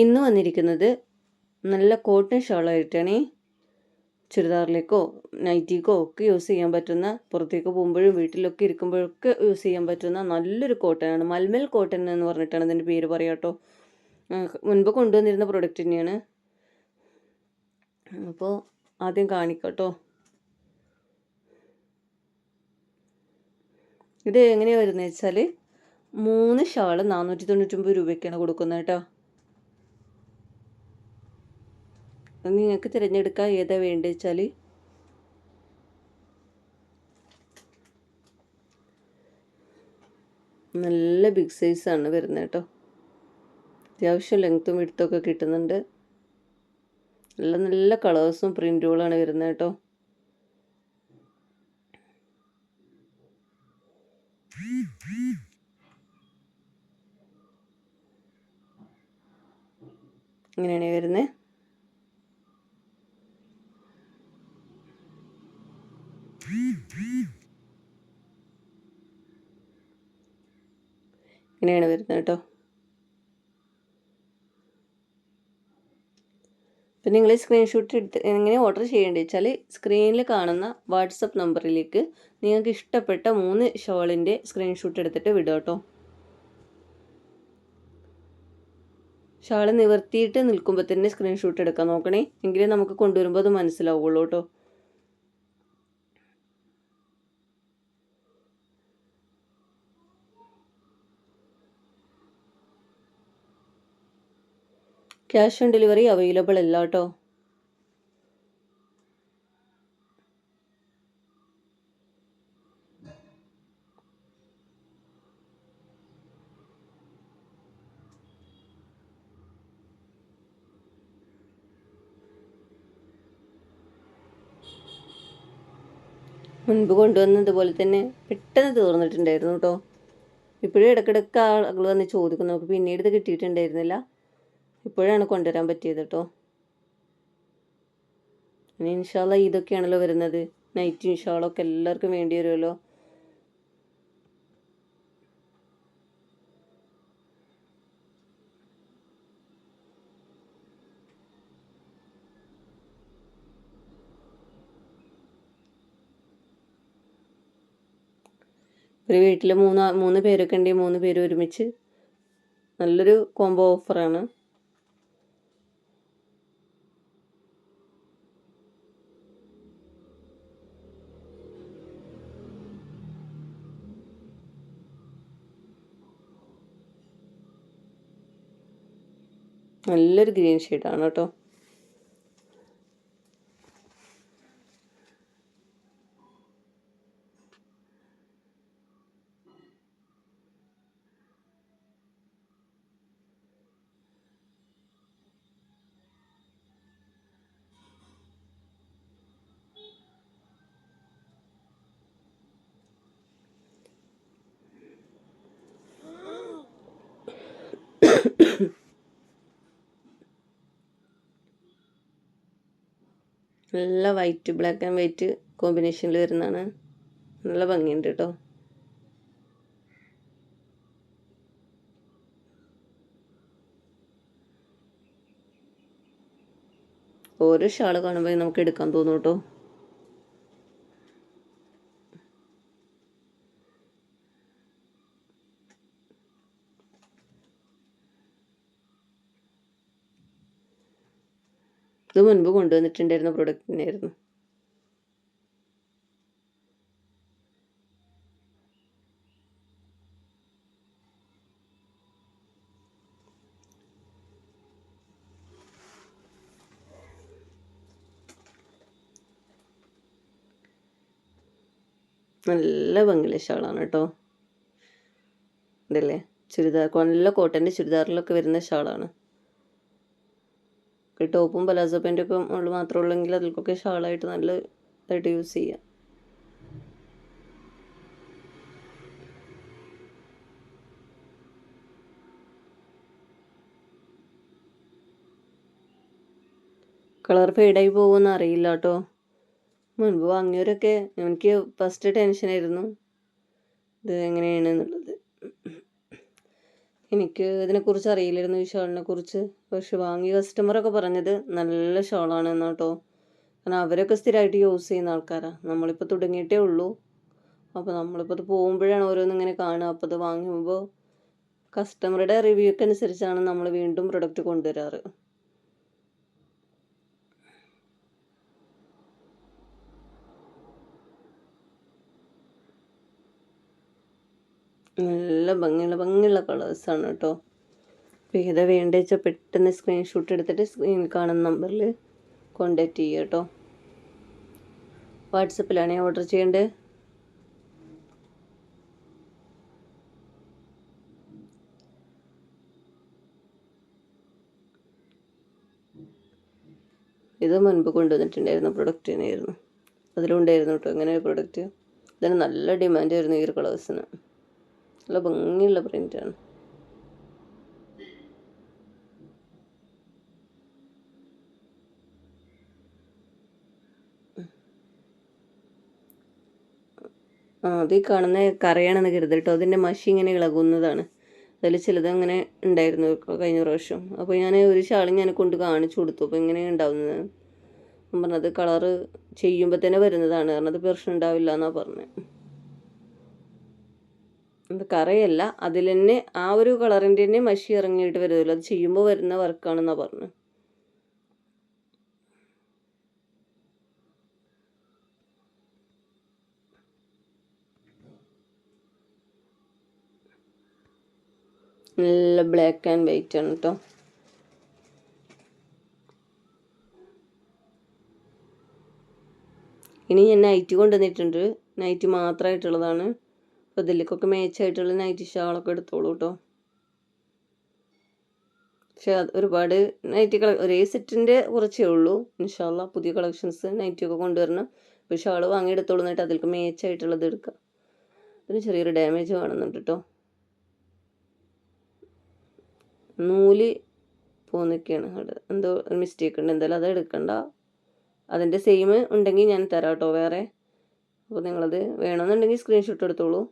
ഇന്ന് വന്നിരിക്കുന്നത് നല്ല കോട്ടൺ ഷോളായിട്ടാണേ ചുരിദാറിലേക്കോ നൈറ്റിക്കോ ഒക്കെ യൂസ് ചെയ്യാൻ പറ്റുന്ന പുറത്തേക്ക് പോകുമ്പോഴും വീട്ടിലൊക്കെ ഇരിക്കുമ്പോഴൊക്കെ യൂസ് ചെയ്യാൻ പറ്റുന്ന നല്ലൊരു കോട്ടനാണ് മൽമൽ കോട്ടൺ എന്ന് പറഞ്ഞിട്ടാണ് അതിന്റെ പേര് പറയാം കേട്ടോ. മുൻപ് കൊണ്ടുവന്നിരുന്ന പ്രൊഡക്റ്റ് തന്നെയാണ്. അപ്പോൾ ആദ്യം കാണിക്കട്ടോ ഇത് എങ്ങനെയാണ് വരുന്നത് വെച്ചാൽ മൂന്ന് ഷാൾ നാനൂറ്റി തൊണ്ണൂറ്റൊമ്പത് രൂപയ്ക്കാണ് കൊടുക്കുന്നത് കേട്ടോ. നിങ്ങൾക്ക് തിരഞ്ഞെടുക്കാം ഏതാ വേണ്ടത് വെച്ചാൽ? നല്ല ബിഗ് സൈസാണ് വരുന്നത് കേട്ടോ. അത്യാവശ്യം ലെങ്ത്തും വിടുത്തൊക്കെ കിട്ടുന്നുണ്ട്. നല്ല നല്ല കളേഴ്സും പ്രിന്റുകളാണ് വരുന്നത് കേട്ടോ. ഇങ്ങനെയാണ് വരുന്നത്. ഇങ്ങനെയാണ് വരുന്നത് കേട്ടോ. അപ്പം നിങ്ങൾ സ്ക്രീൻഷോട്ട് എടുത്ത് എങ്ങനെ ഓർഡർ ചെയ്യേണ്ടത് വെച്ചാൽ സ്ക്രീനിൽ കാണുന്ന വാട്സപ്പ് നമ്പറിലേക്ക് നിങ്ങൾക്ക് ഇഷ്ടപ്പെട്ട മൂന്ന് ഷോളിന്റെ സ്ക്രീൻഷോട്ട് എടുത്തിട്ട് വിടുക കേട്ടോ. ഷാൾ നിവർത്തിയിട്ട് നിൽക്കുമ്പോൾ തന്നെ സ്ക്രീൻഷോട്ട് എടുക്കാൻ നോക്കണേ. എങ്കിലേ നമുക്ക് കൊണ്ടുവരുമ്പോൾ അത് മനസ്സിലാവുള്ളൂ കേട്ടോ. ക്യാഷ് ഓൺ ഡെലിവറി അവൈലബിൾ അല്ല കേട്ടോ. മുൻപ് കൊണ്ടുവന്നതുപോലെ തന്നെ പെട്ടെന്ന് തീർന്നിട്ടുണ്ടായിരുന്നു കേട്ടോ. ഇപ്പോഴും ഇടയ്ക്കിടയ്ക്ക് ആളുകൾ വന്ന് ചോദിക്കും നമുക്ക് പിന്നീട് ഇത് കിട്ടിയിട്ടുണ്ടായിരുന്നില്ല. ഇപ്പോഴാണ് കൊണ്ടുവരാൻ പറ്റിയത് കേട്ടോ ഇനി ഇൻഷാല്ല ഇതൊക്കെയാണല്ലോ വരുന്നത്. നൈറ്റ് ഇൻഷാളൊക്കെ എല്ലാവർക്കും വേണ്ടി വരുമല്ലോ ഒരു വീട്ടിൽ മൂന്ന് മൂന്ന് പേരൊക്കെ ഉണ്ടെങ്കിൽ മൂന്ന് പേര് ഒരുമിച്ച് നല്ലൊരു കോംബോ ഓഫറാണ് നല്ലൊരു ഗ്രീൻ ഷെയ്ഡാണ് കേട്ടോ. നല്ല വൈറ്റ് ബ്ലാക്ക് ആൻഡ് വൈറ്റ് കോമ്പിനേഷനിൽ വരുന്നതാണ്. നല്ല ഭംഗിയുണ്ട് കേട്ടോ ഓരോ ഷാൾ കാണുമ്പോൾ നമുക്ക് എടുക്കാൻ തോന്നും കേട്ടോ ഇത് മുൻപ് കൊണ്ടുവന്നിട്ടുണ്ടായിരുന്ന പ്രൊഡക്റ്റ് തന്നെയായിരുന്നു. നല്ല ഭംഗിയുള്ള ഷാളാണ് കേട്ടോ. ഇതല്ലേ? ചുരിദാർ നല്ല കോട്ടന്റെ ചുരിദാറിലൊക്കെ വരുന്ന ഷാളാണ്. ടോപ്പും പലാസോ പാന്റൊക്കെ ഉള്ളു മാത്രമേ ഉള്ളെങ്കിൽ അതിൽക്കൊക്കെ ഷാളായിട്ട് നല്ല ഇതായിട്ട് യൂസ് ചെയ്യാം. കളർ ഫെയ്ഡായി പോകുമെന്ന് അറിയില്ല കേട്ടോ മുൻപ് വാങ്ങിയവരൊക്കെ എനിക്ക് ഫസ്റ്റ് ടെൻഷനായിരുന്നു ഇത് എങ്ങനെയാണ് എന്നുള്ളത് എനിക്ക് ഇതിനെക്കുറിച്ച് അറിയില്ലായിരുന്നു ഈ ഷോളിനെ കുറിച്ച് പക്ഷെ വാങ്ങിയ കസ്റ്റമറൊക്കെ പറഞ്ഞത് നല്ല ഷാളാണ് എന്നാട്ടോ കാരണം അവരൊക്കെ സ്ഥിരമായിട്ട് യൂസ് ചെയ്യുന്ന ആൾക്കാരാണ് നമ്മളിപ്പോൾ തുടങ്ങിയിട്ടേ ഉള്ളൂ. അപ്പോൾ നമ്മളിപ്പോൾ അത് പോകുമ്പോഴാണ് ഓരോന്ന് ഇങ്ങനെ കാണുക. അപ്പോൾ അത് വാങ്ങുമ്പോൾ കസ്റ്റമറുടെ റിവ്യൂക്ക് അനുസരിച്ചാണ് നമ്മൾ വീണ്ടും പ്രൊഡക്റ്റ് കൊണ്ടുവരാറ്. നല്ല ഭംഗിയുള്ള ഭംഗിയുള്ള കളേഴ്സാണ് കേട്ടോ അപ്പോൾ ഏതാ വേണ്ടത് വെച്ചാൽ പെട്ടെന്ന് സ്ക്രീൻഷോട്ട് എടുത്തിട്ട് സ്ക്രീൻ കാണുന്ന നമ്പറിൽ കോണ്ടാക്ട് ചെയ്യുക കേട്ടോ വാട്സപ്പിലാണ് ഓർഡർ ചെയ്യേണ്ടത് ഇത് മുൻപ് കൊണ്ടുവന്നിട്ടുണ്ടായിരുന്നു പ്രൊഡക്റ്റ് തന്നെയായിരുന്നു. അതിലുണ്ടായിരുന്നു കേട്ടോ ഇങ്ങനെ ഒരു പ്രൊഡക്റ്റ് ഇതിന് നല്ല ഡിമാൻഡ് ആയിരുന്നു ഈ ഒരു കളേഴ്സിന് നല്ല ഭംഗിയുള്ള പ്രിന്റാണ് ആ അത് ഈ കാണുന്ന കറയാണെന്ന് കരുതൽ കേട്ടോ അതിന്റെ മഷി ഇങ്ങനെ ഇളകുന്നതാണ്. അതിൽ ചിലത് അങ്ങനെ ഉണ്ടായിരുന്നു കഴിഞ്ഞ പ്രാവശ്യം. അപ്പോൾ ഞാൻ ഒരു ഷാൾ ഞാൻ കൊണ്ട് കാണിച്ചു കൊടുത്തു. അപ്പോൾ ഇങ്ങനെ ഉണ്ടാവുന്നത്. പറഞ്ഞത് കളറ് ചെയ്യുമ്പോൾ തന്നെ വരുന്നതാണ്. കാരണം അത് പ്രശ്നം ഉണ്ടാവില്ല എന്നാണ് പറഞ്ഞത് അത് കറയല്ല. അതിൽ തന്നെ ആ ഒരു കളറിന്റെ തന്നെ മഷി ഇറങ്ങിയിട്ട് വരുമല്ലോ അത് ചെയ്യുമ്പോൾ വരുന്ന വർക്കാണെന്നാണ് പറഞ്ഞത് നല്ല ബ്ലാക്ക് ആൻഡ് വൈറ്റ് ആണ് കേട്ടോ ഇനി ഞാൻ നൈറ്റ് കൊണ്ടുവന്നിട്ടുണ്ട്. നൈറ്റ് മാത്രമായിട്ടുള്ളതാണ് അപ്പോൾ ഇതിലേക്കൊക്കെ മേച്ചായിട്ടുള്ള നൈറ്റി ഷാളൊക്കെ എടുത്തോളൂ കേട്ടോ പക്ഷെ ഒരുപാട് നൈറ്റി കള ഒരേ സെറ്റിന്റെ കുറച്ചേ ഉള്ളൂ. ഇൻഷാല്ല പുതിയ കളക്ഷൻസ് നൈറ്റിയൊക്കെ കൊണ്ടുവരണം. ഇപ്പോൾ ഷാൾ വാങ്ങി എടുത്തോളൂ എന്നിട്ട് അതിലേക്ക് മേച്ചായിട്ടുള്ളത് എടുക്കാം. അതിന് ചെറിയൊരു ഡാമേജ് കാണുന്നുണ്ട് കേട്ടോ നൂൽ പോന്നൊക്കെയാണ് അവിടെ എന്തോ ഒരു മിസ്റ്റേക്ക് ഉണ്ട്. എന്തായാലും അത് എടുക്കണ്ട. അതിന്റെ സെയിം ഉണ്ടെങ്കിൽ ഞാൻ തരാം കേട്ടോ വേറെ. അപ്പോൾ നിങ്ങളത് വേണമെന്നുണ്ടെങ്കിൽ സ്ക്രീൻഷോട്ട് എടുത്തോളൂ.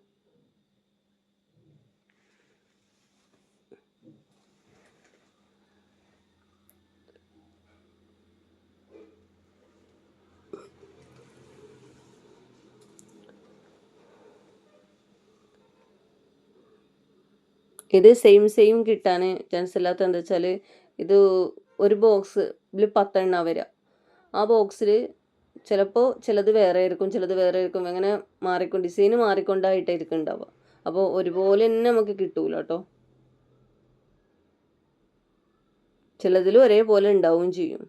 ഇത് സെയിം സെയിം കിട്ടാൻ ചാൻസ് ഇല്ലാത്ത എന്താ വെച്ചാൽ ഇത് ഒരു ബോക്സ് ഇതിൽ പത്തെണ്ണ വരിക ആ ബോക്സിൽ ചിലപ്പോൾ ചിലത് വേറെ ആയിരിക്കും ചിലത് വേറെ ആയിരിക്കും. അങ്ങനെ മാറിക്കൊണ്ട് ഡിസൈൻ മാറിക്കൊണ്ടായിട്ടായിരിക്കും ഉണ്ടാവുക അപ്പോൾ ഒരുപോലെ തന്നെ നമുക്ക് കിട്ടൂല കേട്ടോ ചിലതിൽ ഒരേപോലെ ഉണ്ടാവുകയും ചെയ്യും.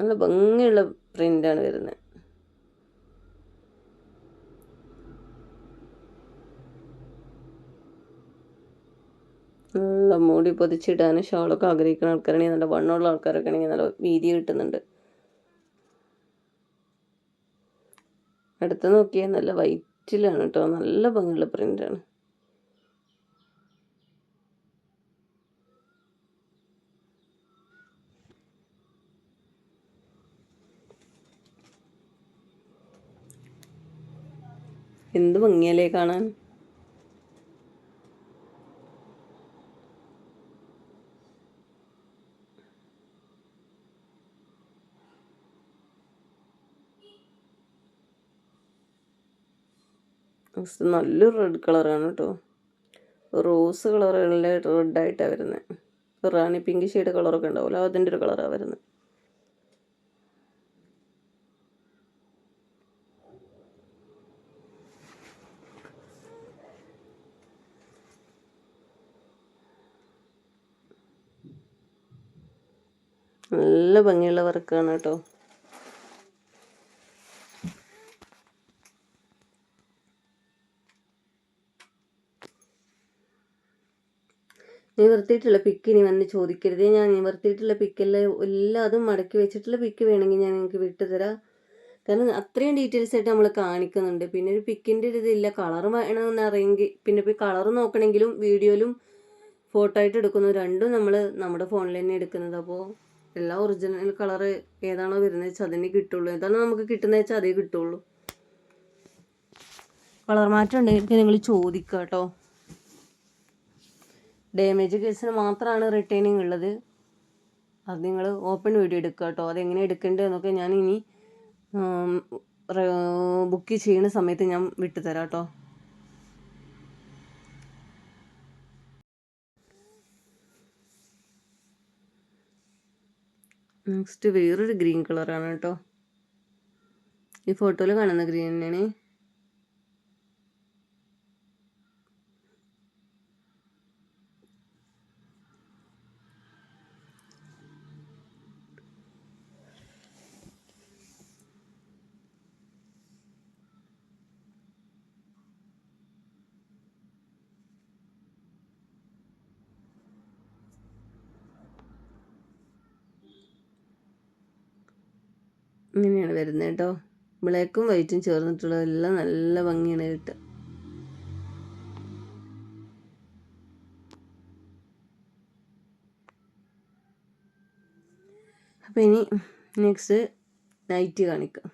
നല്ല ഭംഗിയുള്ള പ്രിന്റാണ് വരുന്നത് നല്ല മൂടി പൊതിച്ചിടാൻ ഷോളൊക്കെ ആഗ്രഹിക്കുന്ന ആൾക്കാരാണെങ്കിൽ നല്ല വണ്ണമുള്ള ആൾക്കാരൊക്കെ ആണെങ്കിൽ നല്ല വീതി കിട്ടുന്നുണ്ട് അടുത്ത് നോക്കിയാൽ നല്ല വൈറ്റിലാണ് കേട്ടോ നല്ല ഭംഗിയുള്ള പ്രിന്റാണ് എന്ത് ഭംഗിയല്ലേ കാണാൻ നെക്സ്റ്റ് നല്ലൊരു റെഡ് കളറാണ് കേട്ടോ. റോസ് കളറുകളിലെ റെഡായിട്ടാണ് വരുന്നത്. റാണി പിങ്ക് ഷെയ്ഡ് കളറൊക്കെ ഉണ്ടാവുമല്ലോ അതിന്റെ ഒരു കളറാണ് വരുന്നത്. നല്ല ഭംഗിയുള്ള വർക്കാണ് കേട്ടോ. നിവർത്തിയിട്ടുള്ള പിക്ക് ഇനി വന്ന് ചോദിക്കരുത്. ഞാൻ നിവർത്തിയിട്ടുള്ള പിക്കെല്ലാം അതും മടക്കി വെച്ചിട്ടുള്ള പിക്ക് വേണമെങ്കിൽ ഞാൻ നിങ്ങൾക്ക് വിട്ടുതരാം. കാരണം അത്രയും ഡീറ്റെയിൽസ് ആയിട്ട് നമ്മൾ കാണിക്കുന്നുണ്ട്. പിന്നെ ഒരു പിക്കിന്റെ ഒരു ഇതില്ല. കളർ വേണമെന്ന് അറിയെങ്കിൽ പിന്നെ ഇപ്പോൾ കളർ നോക്കണമെങ്കിലും വീഡിയോയിലും ഫോട്ടോ ആയിട്ട് എടുക്കുന്നു രണ്ടും നമ്മൾ നമ്മുടെ ഫോണിൽ തന്നെ എടുക്കുന്നത്. അപ്പോൾ എല്ലാ ഒറിജിനൽ കളർ ഏതാണോ വരുന്നത് വെച്ചാൽ അതിനെ കിട്ടുള്ളൂ. ഏതാണോ നമുക്ക് കിട്ടുന്നത് വെച്ചാൽ അതേ കിട്ടുള്ളൂ. കളർ മാറ്റം ഉണ്ടെങ്കിൽ നിങ്ങൾ ചോദിക്കുക കേട്ടോ ഡാമേജ് കേസിന് മാത്രമാണ് റിട്ടേണിങ് ഉള്ളത്. അത് നിങ്ങൾ ഓപ്പൺ വീഡിയോ എടുക്കുക കേട്ടോ അതെങ്ങനെ എടുക്കേണ്ടത് എന്നൊക്കെ ഞാൻ ഇനി ബുക്ക് ചെയ്യുന്ന സമയത്ത് ഞാൻ വിട്ടുതരാം കേട്ടോ നെക്സ്റ്റ് വേറൊരു ഗ്രീൻ കളറാണ് കേട്ടോ ഈ ഫോട്ടോയിൽ കാണുന്ന ഗ്രീൻ തന്നെയാണ് ഇങ്ങനെയാണ് വരുന്നത് കേട്ടോ. ബ്ലാക്കും വൈറ്റും ചേർന്നിട്ടുള്ളതെല്ലാം നല്ല ഭംഗിയാണ് കിട്ടുക അപ്പോൾ ഇനി നെക്സ്റ്റ് നൈറ്റ് കാണിക്കാം.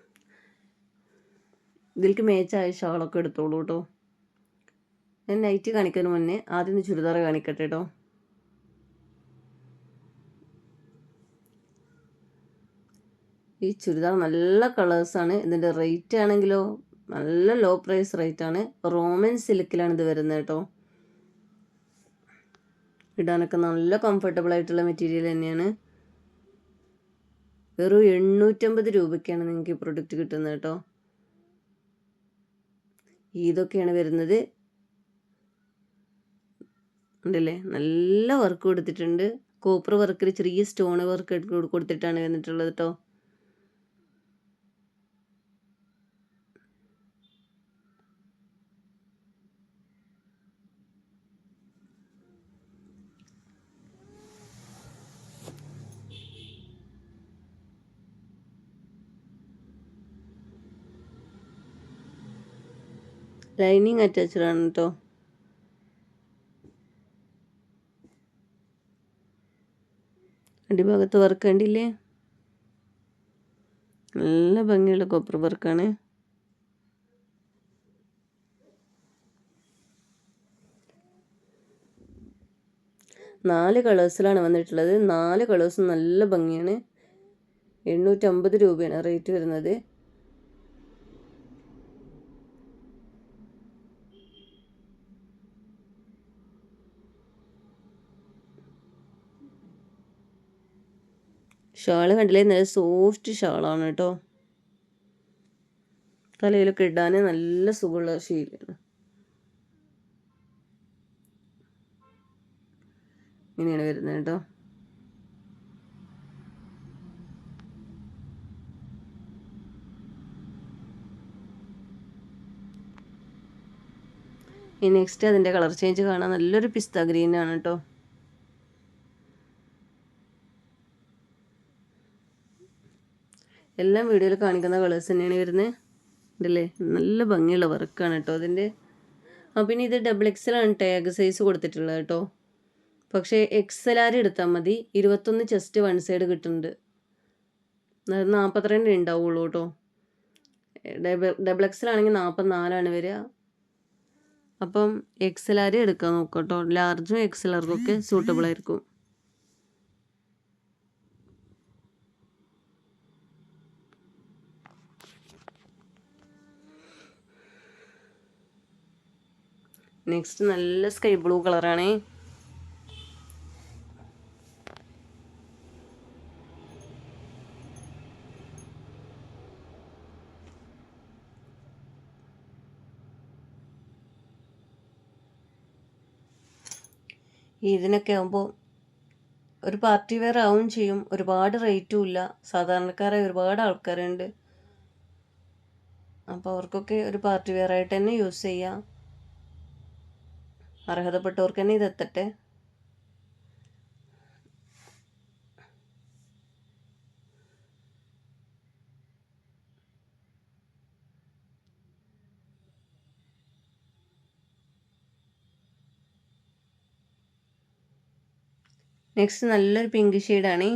ഇതിലേക്ക് മേച്ചായ ഷാളൊക്കെ എടുത്തോളൂ കേട്ടോ. ഞാൻ നൈറ്റ് കാണിക്കുന്നതിന് മുന്നേ ആദ്യം ചുരിദാർ കാണിക്കട്ടെ കേട്ടോ. ഈ ചുരിദാർ നല്ല കളേഴ്സാണ്. ഇതിന്റെ റേറ്റ് ആണെങ്കിലോ നല്ല ലോ പ്രൈസ് റേറ്റ് ആണ്. റോമൻ സിൽക്കിലാണ് ഇത് വരുന്നത് കേട്ടോ. ഇടാനൊക്കെ നല്ല കംഫർട്ടബിൾ ആയിട്ടുള്ള മെറ്റീരിയൽ തന്നെയാണ്. വെറും എണ്ണൂറ്റമ്പത് രൂപയ്ക്കാണ് നിങ്ങൾക്ക് ഈ പ്രൊഡക്റ്റ് കിട്ടുന്നത് കേട്ടോ. ഇതൊക്കെയാണ് വരുന്നത്. ഉണ്ടല്ലേ? നല്ല വർക്ക് കൊടുത്തിട്ടുണ്ട്. കോപ്പർ വർക്കിൽ ചെറിയ സ്റ്റോൺ വർക്ക് കൊടുത്തിട്ടാണ് വന്നിട്ടുള്ളത് കേട്ടോ. ലൈനിങ് അറ്റാച്ച്ഡ് ആണ് കേട്ടോ അടിഭാഗത്ത് വർക്ക് കണ്ടില്ലേ? നല്ല ഭംഗിയുള്ള കോപ്പർ വർക്കാണ് നാല് കളേഴ്സിലാണ് വന്നിട്ടുള്ളത്. നാല് കളേഴ്സും നല്ല ഭംഗിയാണ്. എണ്ണൂറ്റമ്പത് രൂപയാണ് റേറ്റ് വരുന്നത്. ഷാൾ കണ്ടില്ലേ? നല്ല സോഫ്റ്റ് ഷാളാണ് കേട്ടോ. തലയിലൊക്കെ ഇടാൻ നല്ല സുഖമുള്ള ശീലമാണ് ഇങ്ങനെയാണ് വരുന്നത് കേട്ടോ. ഈ നെക്സ്റ്റ് അതിന്റെ കളർ ചേഞ്ച് കാണാൻ നല്ലൊരു പിസ്ത ഗ്രീനാണ് കേട്ടോ. എല്ലാം വീഡിയോയിൽ കാണിക്കുന്ന കളേഴ്സ് തന്നെയാണ് വരുന്നത് ഉണ്ടല്ലേ? നല്ല ഭംഗിയുള്ള വർക്കാണ് കേട്ടോ അതിന്റെ ആ പിന്നെ ഇത് ഡബിൾ എക്സലാണ് ടാഗ് സൈസ് കൊടുത്തിട്ടുള്ളത് കേട്ടോ പക്ഷേ എക്സൽ ആർ എടുത്താൽ മതി? ഇരുപത്തൊന്ന് ചെസ്റ്റ് വൺ സൈഡ് കിട്ടുന്നുണ്ട്. അതായത് നാൽപ്പത്തിരണ്ട് ഉണ്ടാവുള്ളൂ കേട്ടോ ഡബിൾ ഡബിൾ എക്സൽ ആണെങ്കിൽ നാൽപ്പത്തിനാലാണ് വരിക. അപ്പം എക്സ് എക്സൽ ആർ എടുക്കാൻ നോക്കാം കേട്ടോ ലാർജും എക്സൽ ഒക്കെ സൂട്ടബിൾ ആയിരിക്കും. നെക്സ്റ്റ് നല്ല സ്കൈ ബ്ലൂ കളറാണ് ഇതിനൊക്കെ ആകുമ്പോൾ ഒരു പാർട്ടി വെയർ ആവും ചെയ്യും. ഒരുപാട് റേറ്റും ഇല്ല. സാധാരണക്കാരായ ഒരുപാട് ആൾക്കാരുണ്ട്. അപ്പോൾ അവർക്കൊക്കെ ഒരു പാർട്ടി വെയർ ആയിട്ട് തന്നെ യൂസ് ചെയ്യാം. അർഹതപ്പെട്ടവർക്ക് തന്നെ ഇതെത്തട്ടെ നെക്സ്റ്റ് നല്ലൊരു പിങ്ക് ഷെയ്ഡാണ്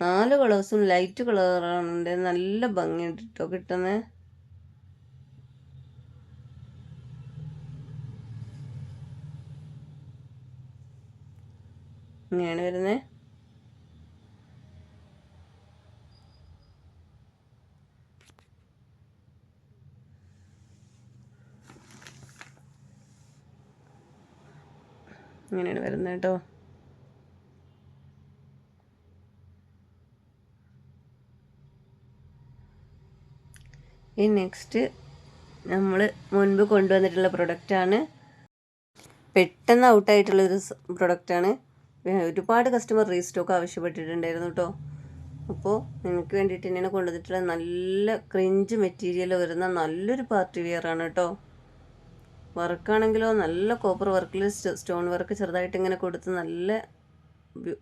നാല് കളേഴ്സും ലൈറ്റ് കളറാണ് നല്ല ഭംഗിയുണ്ട് കേട്ടോ കിട്ടുന്നത് ഇങ്ങനെയാണ് വരുന്നത് ഇങ്ങനെയാണ് വരുന്നത് കേട്ടോ ഈ നെക്സ്റ്റ് നമ്മൾ മുൻപ് കൊണ്ടുവന്നിട്ടുള്ള പ്രൊഡക്റ്റാണ് പെട്ടെന്ന് ഔട്ടായിട്ടുള്ളൊരു പ്രൊഡക്റ്റാണ് ഒരുപാട് കസ്റ്റമർ റീസ്റ്റോക്ക് ആവശ്യപ്പെട്ടിട്ടുണ്ടായിരുന്നു കേട്ടോ അപ്പോൾ നിങ്ങൾക്ക് വേണ്ടിയിട്ട് തന്നെയാണ് കൊണ്ടുവന്നിട്ടുള്ള നല്ല ക്രിഞ്ച് മെറ്റീരിയൽ വരുന്ന നല്ലൊരു പാർട്ടി വെയർ ആണ് കേട്ടോ വർക്കാണെങ്കിലോ നല്ല കോപ്പർ വർക്കിൽ സ്റ്റോൺ വർക്ക് ചെറുതായിട്ട് ഇങ്ങനെ കൊടുത്ത് നല്ല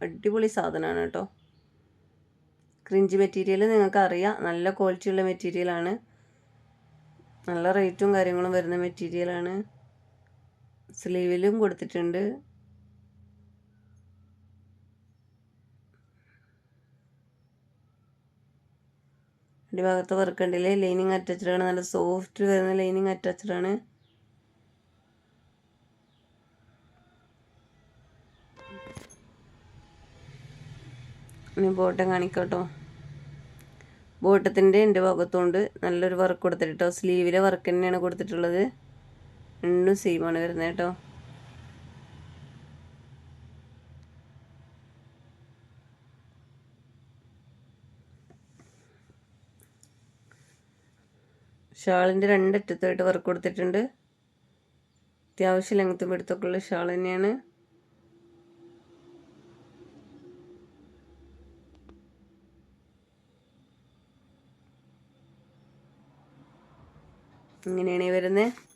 അടിപൊളി സാധനമാണ് കേട്ടോ ക്രിഞ്ച് മെറ്റീരിയൽ നിങ്ങൾക്ക് അറിയാം. നല്ല ക്വാളിറ്റിയുള്ള മെറ്റീരിയലാണ് നല്ല റേറ്റും കാര്യങ്ങളും വരുന്ന മെറ്റീരിയലാണ് സ്ലീവിലും കൊടുത്തിട്ടുണ്ട്. അടിഭാഗത്ത് വർക്ക് ഉണ്ടല്ലേ ലൈനിങ് അറ്റാച്ച്ഡ് ആണ്. നല്ല സോഫ്റ്റ് വരുന്ന ലൈനിങ് അറ്റാച്ച്ഡ് ആണ്. ബോട്ടം കാണിക്കട്ടോ. ബോട്ടത്തിന്റെ എന്റെ ഭാഗത്തുകൊണ്ട് നല്ലൊരു വർക്ക് കൊടുത്തിട്ടോ സ്ലീവിലെ വർക്ക് തന്നെയാണ് കൊടുത്തിട്ടുള്ളത്. രണ്ടും സെയിമാണ് വരുന്നത് കേട്ടോ ഷാളിന്റെ രണ്ടറ്റത്തായിട്ട് വർക്ക് കൊടുത്തിട്ടുണ്ട്. അത്യാവശ്യം ലെങ്ത്തും എടുത്തൊക്കെ ഉള്ള ഷാൾ തന്നെയാണ്. ഇങ്ങനെയാണ് വരുന്നത്.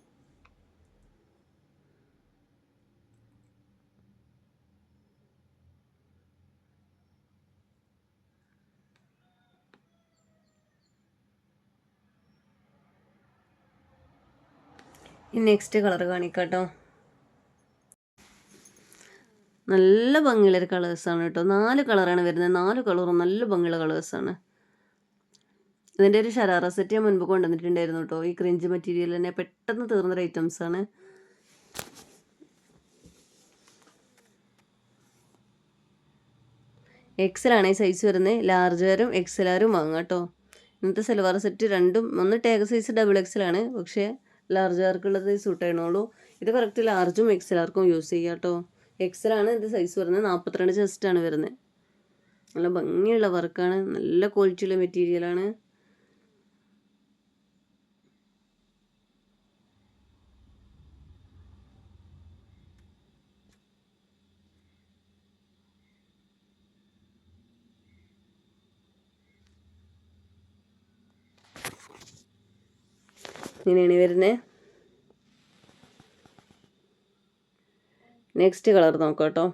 നെക്സ്റ്റ് കളർ കാണിക്കാട്ടോ. നല്ല ഭംഗിയുള്ളൊരു കളേഴ്സാണ് കേട്ടോ. നാല് കളറാണ് വരുന്നത്. നാല് കളറും നല്ല ഭംഗിയുള്ള കളേഴ്സാണ് ഇതിന്റെ ഒരു ഷരാറ സെറ്റ് ഞാൻ മുൻപ് കൊണ്ടുവന്നിട്ടുണ്ടായിരുന്നു കേട്ടോ. ഈ ക്രിഞ്ച് മെറ്റീരിയൽ തന്നെ പെട്ടെന്ന് തീർന്നൊരു ഐറ്റംസാണ് എക്സലാണ് ഈ സൈസ് വരുന്നത്. ലാർജ് വരും എക്സലാരും വാങ്ങാം കേട്ടോ. ഇന്നത്തെ സൽവാർ സെറ്റ് രണ്ടും ഒന്ന് ടേഗ് സൈസ് ഡബിൾ എക്സലാണ് പക്ഷേ ലാർജ് ആർക്കുള്ളത് സൂട്ട് ചെയ്യണുള്ളൂ ഇത് കറക്റ്റ് ലാർജും എക്സലാർക്കും യൂസ് ചെയ്യാം കേട്ടോ എക്സലാണ് ഇത് സൈസ് വരുന്നത്. നാൽപ്പത്തിരണ്ട് ചെസ്റ്റാണ് വരുന്നത്. നല്ല ഭംഗിയുള്ള വർക്കാണ് നല്ല ക്വാളിറ്റിയുള്ള മെറ്റീരിയലാണ് ഇങ്ങനെയാണ് വരുന്നത് നെക്സ്റ്റ് കളർ നോക്കാം കേട്ടോ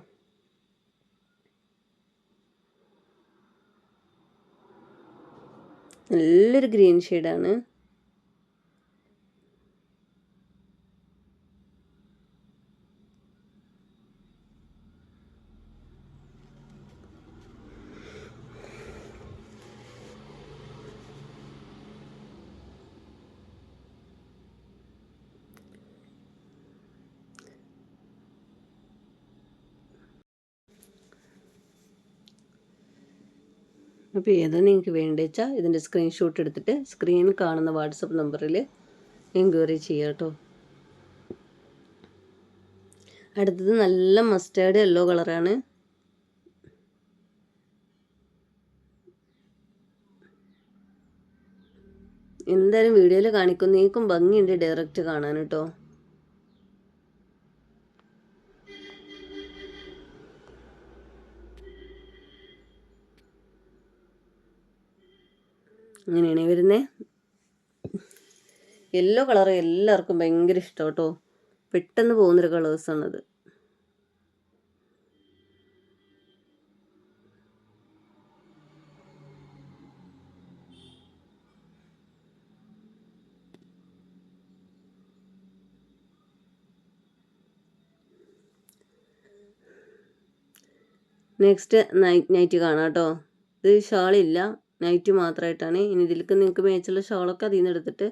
നല്ലൊരു ഗ്രീൻ ഷെയ്ഡാണ് അപ്പോൾ ഏതാണ് നിങ്ങൾക്ക് വേണ്ടത് വെച്ചാൽ ഇതിന്റെ സ്ക്രീൻഷോട്ട് എടുത്തിട്ട് സ്ക്രീൻ കാണുന്ന വാട്സപ്പ് നമ്പറിൽ എൻക്വയറി ചെയ്യാം കേട്ടോ. അടുത്തത് നല്ല മസ്റ്റേർഡ് യെല്ലോ കളറാണ് എന്തായാലും വീഡിയോയിൽ കാണിക്കുന്നേക്കും ഭംഗിയുണ്ട് ഡയറക്റ്റ് കാണാൻ കേട്ടോ. അങ്ങനെയാണ് വരുന്നത് യെല്ലോ കളർ എല്ലാവർക്കും ഭയങ്കര ഇഷ്ടം കേട്ടോ. പെട്ടെന്ന് പോകുന്നൊരു കളേഴ്സാണത് നെക്സ്റ്റ് നൈറ്റ് നൈറ്റ് കാണാം കേട്ടോ. ഇത് ഷാളില്ല. നൈറ്റ് മാത്രമായിട്ടാണ് ഇനി ഇതിലേക്ക് നിങ്ങൾക്ക് മേച്ചുള്ള ഷോളൊക്കെ അതിൽ നിന്ന് എടുത്തിട്ട്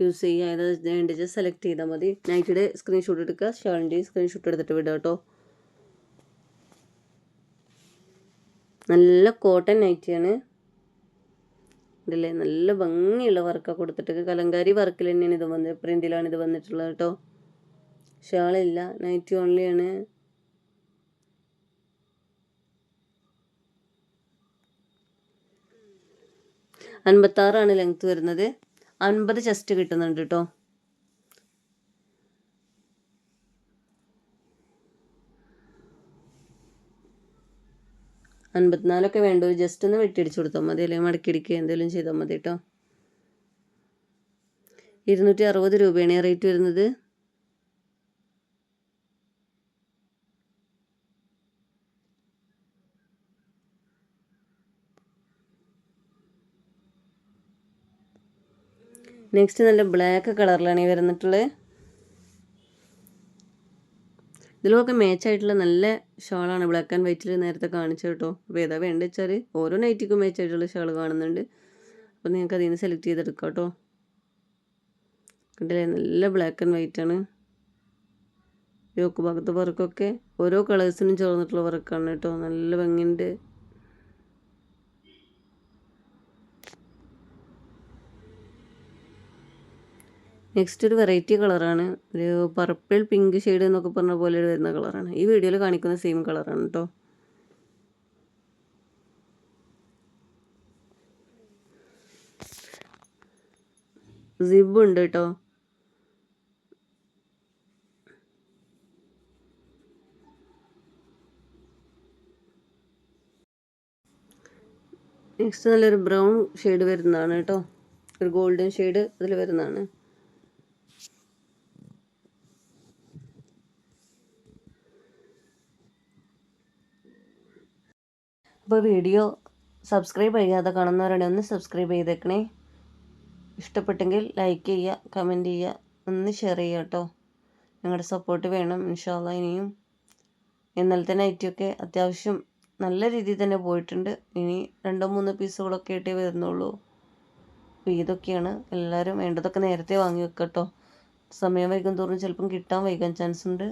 യൂസ് ചെയ്യുക ഏതാ വേണ്ടത് സെലക്ട് ചെയ്താൽ മതി. നൈറ്റിയുടെ സ്ക്രീൻഷോട്ട് എടുക്കുക. ഷോളിന്റെയും സ്ക്രീൻഷോട്ട് എടുത്തിട്ട് വിടുക കേട്ടോ. നല്ല കോട്ടൺ നൈറ്റിയാണ്. ഇതല്ലേ? നല്ല ഭംഗിയുള്ള വർക്കൊക്കെ കൊടുത്തിട്ട്. കലങ്കാരി വർക്കിൽ തന്നെയാണ് ഇത് വന്നത് പ്രിന്റിലാണ് ഇത് വന്നിട്ടുള്ളത് കേട്ടോ. ഷാളില്ല. നൈറ്റി ഓൺലിയാണ് അൻപത്താറാണ് ലെങ്ത് വരുന്നത്. അൻപത് ചെസ്റ്റ് കിട്ടുന്നുണ്ട് കേട്ടോ അൻപത്തിനാലൊക്കെ വേണ്ട. ഒരു ജസ്റ്റ് ഒന്ന് വെട്ടിയടിച്ചു കൊടുത്താൽ മതി. അല്ലെങ്കിൽ മടക്കിടിക്ക് എന്തെങ്കിലും ചെയ്താൽ മതി കേട്ടോ ഇരുന്നൂറ്റി അറുപത് രൂപയാണ് റേറ്റ് വരുന്നത്. നെക്സ്റ്റ് നല്ല ബ്ലാക്ക് കളറിലാണ് ഈ വരുന്നിട്ടുള്ളത് ഇതിലൊക്കെ മാച്ചായിട്ടുള്ള നല്ല ഷാളാണ് ബ്ലാക്ക് ആൻഡ് വൈറ്റിൽ നേരത്തെ കാണിച്ചു കേട്ടോ. അപ്പോൾ ഏതാ വേണ്ട വെച്ചാൽ ഓരോ നൈറ്റിക്കും മാച്ചായിട്ടുള്ള ഷാൾ കാണുന്നുണ്ട്. അപ്പോൾ നിങ്ങൾക്ക് അതിൽ നിന്ന് സെലക്ട് ചെയ്തെടുക്കാം കേട്ടോ. കണ്ടില്ലേ? നല്ല ബ്ലാക്ക് ആൻഡ് വൈറ്റ് ആണ്. യോക്ക് ഭാഗത്ത് വർക്കൊക്കെ ഓരോ കളേഴ്സിനും ചേർന്നിട്ടുള്ള വർക്കാണ് കേട്ടോ. നല്ല ഭംഗിയുണ്ട്. നെക്സ്റ്റ് ഒരു വെറൈറ്റി കളറാണ് ഒരു പർപ്പിൾ പിങ്ക് ഷെയ്ഡ് എന്നൊക്കെ പറഞ്ഞ പോലെ വരുന്ന കളറാണ് ഈ വീഡിയോയിൽ കാണിക്കുന്ന സെയിം കളറാണ് കേട്ടോ സിബ് ഉണ്ട് കേട്ടോ നെക്സ്റ്റ് നല്ലൊരു ബ്രൗൺ ഷെയ്ഡ് വരുന്നതാണ് കേട്ടോ ഒരു ഗോൾഡൻ ഷെയ്ഡ് അതിൽ വരുന്നതാണ്. വീഡിയോ സബ്സ്ക്രൈബ് ചെയ്യാതെ കാണുന്നവരാണെങ്കിൽ ഒന്ന് സബ്സ്ക്രൈബ് ചെയ്തേക്കണേ. ഇഷ്ടപ്പെട്ടെങ്കിൽ ലൈക്ക് ചെയ്യുക കമന്റ് ചെയ്യുക ഒന്ന് ഷെയർ ചെയ്യുക കേട്ടോ. നിങ്ങളുടെ സപ്പോർട്ട് വേണം ഇൻഷാല്ല ഇനിയും. ഇന്നലത്തെ നൈറ്റൊക്കെ അത്യാവശ്യം നല്ല രീതിയിൽ തന്നെ പോയിട്ടുണ്ട്. ഇനി രണ്ടോ മൂന്നോ പീസുകളൊക്കെ ആയിട്ടേ വരുന്നുള്ളൂ. അപ്പോൾ ഇതൊക്കെയാണ് എല്ലാവരും വേണ്ടതൊക്കെ നേരത്തെ വാങ്ങി വെക്കട്ടോ സമയം വൈകും തോറും ചിലപ്പം കിട്ടാൻ വൈകാൻ ചാൻസ് ഉണ്ട്.